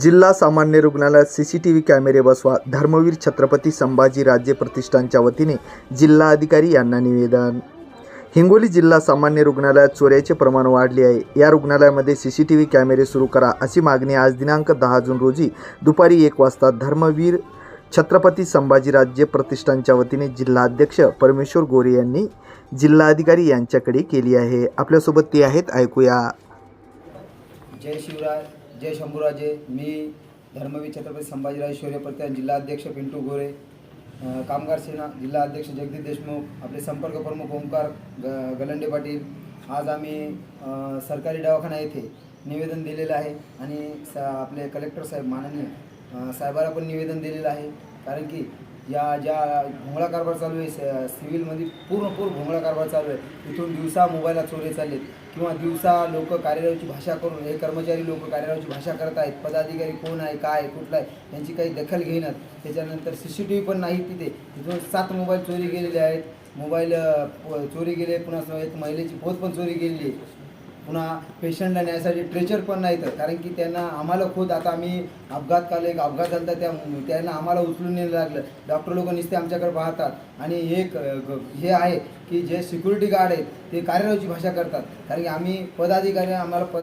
जिल्हा सामान्य रुग्णालयात सी सी टी व्ही कॅमेरे बसवा धर्मवीर छत्रपती संभाजी राज्य प्रतिष्ठानच्या वतीने जिल्हाधिकारी यांना निवेदन. हिंगोली जिल्हा सामान्य रुग्णालयात चोऱ्याचे प्रमाण वाढले आहे. या रुग्णालयामध्ये सी सी टी व्ही कॅमेरे सुरू करा अशी मागणी आज दिनांक दहा जून रोजी दुपारी एक वाजता धर्मवीर छत्रपती संभाजी राज्य प्रतिष्ठानच्या वतीने जिल्हाध्यक्ष परमेश्वर गोरे यांनी जिल्हाधिकारी यांच्याकडे केली आहे. आपल्यासोबत ते आहेत ऐकूया. जय शिवराय. जय शंभूराजे. मी धर्मवीर छत्रपती संभाजीराजे शौर्य प्रत्यान जिल्हाध्यक्ष पिंटू गोरे. कामगार सेना जिल्हाध्यक्ष जगदीश देशमुख आपले संपर्क प्रमुख ओंकार ग गलंडे पाटील. आज आम्ही सरकारी दवाखाना येथे निवेदन दिलेलं आहे आणि स आपले कलेक्टर साहेब माननीय साहेबाला पण निवेदन दिलेलं आहे. कारण की या ज्या भोंगळा कारभार चालू आहे स- सिव्हिलमध्ये पूर्ण पूर्ण भोंगळा कारभार चालू आहे. इथून दिवसा मोबाईलला चोरी चाललेत. किंवा दिवसा लोक कार्यालयाची भाषा करून हे कर्मचारी लोक कार्यालयाची भाषा करत आहेत. पदाधिकारी कोण आहे काय कुठला आहे यांची काही दखल घेणार त्याच्यानंतर सी सी टी व्ही पण नाही तिथे. तिथून सात मोबाईल चोरी गेलेले आहेत. मोबाईल चोरी गेले पुन्हा एक महिलेची पोत पण चोरी गेलेली आहे. पुन्हा पेशंटला न्यायसाठी ट्रेचर पण नाही तर. कारण की त्यांना आम्हाला खुद आता आम्ही अपघात काल एक अपघात झाला त्या त्यांना आम्हाला उचलून नेलं लागलं. डॉक्टर लोक नुसते आमच्याकडे पाहतात. आणि एक हे आहे की जे सिक्युरिटी गार्ड आहेत ते कार्यरवाची भाषा करतात. कारण की आम्ही पदाधिकारी आम्हाला पद